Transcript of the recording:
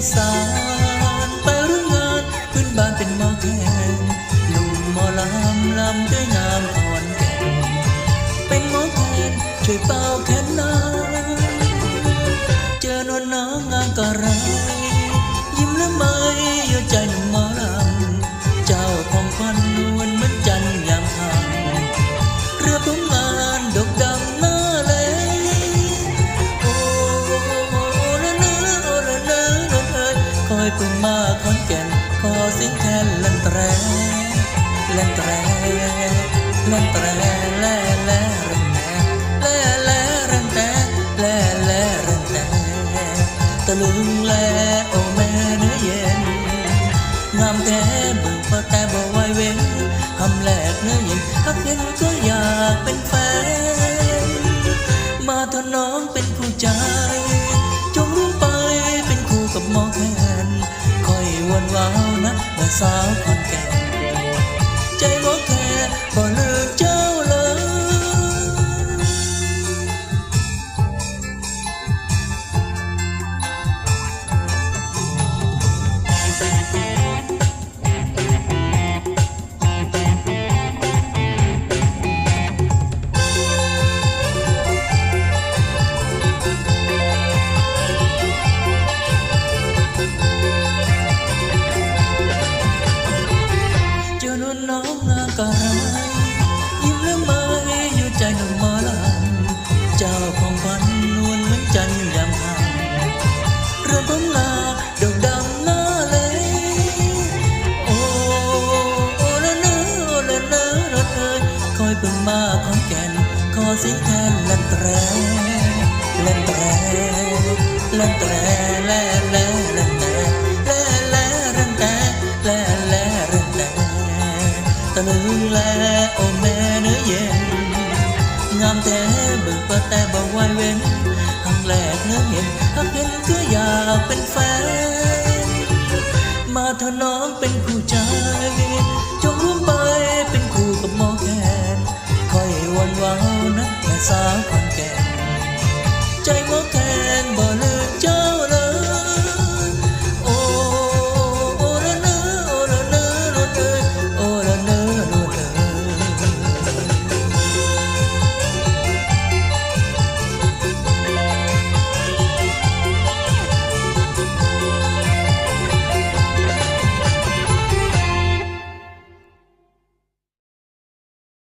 ีสาน ไปรุ่งงานขึ้นบ้านเป็นหมอแคนหนุ่มหมอลำลำด้วยงามอ่อนแก่นเป็นหมอแคนช่วยเป่าแขนนาเจอนวลน้องงานก็รักยิ้มละไม่ยู่ใจหนุ่มมอลำ อคอยพึ่งมาขอนแก่นขอเสียงแคนลันแตรลันแตรลันแตรแล่แล่รันแล่แล่รันแตแล่แล่เรันแตตะลึงแล่โอแม่เนื้อเย็นงามแท้เบิ่งพอแต่บ่ไหวเว้นคำแรกเนื้อเย็นฮักเห็นก็อยากเป็นแฟนมาเถอน้องเป็นคู่ใจ สาวคนแก่ น้องงามกะไรยิ้มและไม่อยู่ใจหนุ่มมอลำเจ้าของพันนวลเหมือนจันทร์ยามค่ำเรือผมลาดอกดำหน้าเลยโอ้โอ้ละเนอโอ้ละเนอละเอยคอยเพิ่งมาขอนแก่นขอสียงแทนลันแตรลันแตรลันแตรแล่แล่ลันแตะลึงแลโอแม่เนื้อเย็น งามแท้เบิกว่าแต่บ่ไหวเว้นครั้งแรกเนื้อเห็นหักเห็นก็อยากเป็นแฟน มาเถอะน้องเป็นคู่ใจ จงร่วมไปเป็นคู่กับหมอแคนคอยวันวาวนะแม่สาว